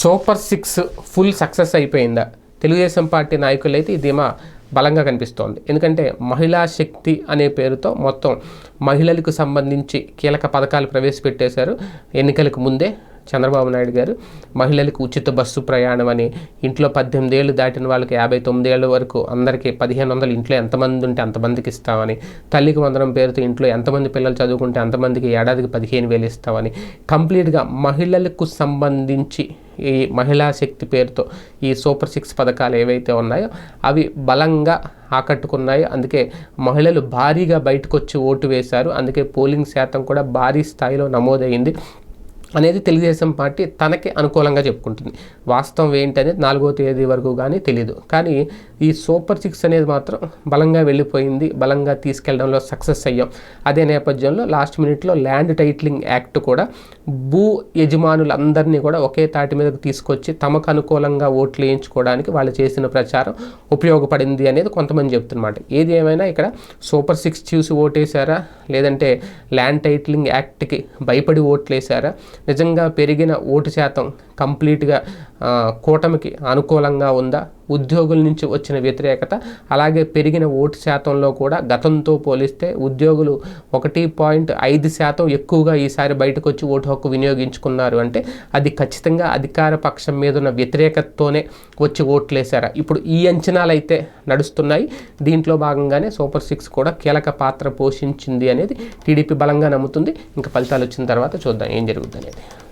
Super six full success అయిపోయిందా? Telugu Desam party నాయకులైతే ఈ ధీమా బలంగా కనిపిస్తోంది. ఎందుకంటే మహిళా శక్తి అనే పేరుతో మొత్తం మహిళలకు సంబంధించి కీలక పథకాలు ప్రవేశపెట్టేశారు. ఎన్నికలకు ముందే చంద్రబాబు నాయుడు గారు మహిళలకు ఉచిత బస్సు ప్రయాణం అని ఇంట్లో పద్దెనిమిది ఏళ్ళు దాటిన వాళ్ళకి యాభై తొమ్మిది ఏళ్ళ వరకు అందరికీ పదిహేను వందలు ఇంట్లో ఎంతమంది ఉంటే అంతమందికి ఇస్తామని తల్లికి వందనం పేరుతో ఇంట్లో ఎంతమంది పిల్లలు చదువుకుంటే అంతమందికి ఏడాదికి పదిహేను వేలు ఇస్తామని కంప్లీట్గా మహిళలకు సంబంధించి ఈ మహిళా శక్తి పేరుతో ఈ సూపర్ సిక్స్ పథకాలు ఏవైతే ఉన్నాయో అవి బలంగా ఆకట్టుకున్నాయి. అందుకే మహిళలు భారీగా బయటకు వచ్చి ఓటు వేశారు. అందుకే పోలింగ్ శాతం కూడా భారీ స్థాయిలో నమోదైంది అనేది తెలుగుదేశం పార్టీ తనకి అనుకూలంగా చెప్పుకుంటుంది. వాస్తవం ఏంటనేది నాలుగో తేదీ వరకు కానీ తెలియదు కానీ ఈ సూపర్ సిక్స్ అనేది మాత్రం బలంగా వెళ్ళిపోయింది. బలంగా తీసుకెళ్ళడంలో సక్సెస్ అయ్యాం. అదే నేపథ్యంలో లాస్ట్ మినిట్లో ల్యాండ్ టైటిలింగ్ యాక్ట్ కూడా భూ యజమానులందరినీ కూడా ఒకే తాటి మీదకు తీసుకొచ్చి తమకు అనుకూలంగా ఓట్లు వేయించుకోవడానికి వాళ్ళు చేసిన ప్రచారం ఉపయోగపడింది అనేది కొంతమంది చెప్తున్నమాట. ఏది ఏమైనా ఇక్కడ సూపర్ సిక్స్ చూసి ఓటేశారా? లేదంటే ల్యాండ్ టైటిలింగ్ యాక్ట్కి భయపడి ఓట్లేశారా? నిజంగా పెరిగిన ఓటు శాతం కంప్లీట్గా కూటమికి అనుకూలంగా ఉందా? ఉద్యోగుల నుంచి వచ్చిన వ్యతిరేకత అలాగే పెరిగిన ఓటు శాతంలో కూడా గతంతో పోలిస్తే ఉద్యోగులు ఒకటి పాయింట్ ఐదు శాతం ఎక్కువగా ఈసారి బయటకు వచ్చి ఓటు హక్కు వినియోగించుకున్నారు. అంటే అది ఖచ్చితంగా అధికార పక్షం మీద ఉన్న వ్యతిరేకతతోనే వచ్చి ఓట్లేశారా? ఇప్పుడు ఈ అంచనాలు అయితే నడుస్తున్నాయి. దీంట్లో భాగంగానే సూపర్ సిక్స్ కూడా కీలక పాత్ర పోషించింది అనేది టీడీపీ బలంగా నమ్ముతుంది. ఇంకా ఫలితాలు వచ్చిన తర్వాత చూద్దాం ఏం జరుగుతుంది అనేది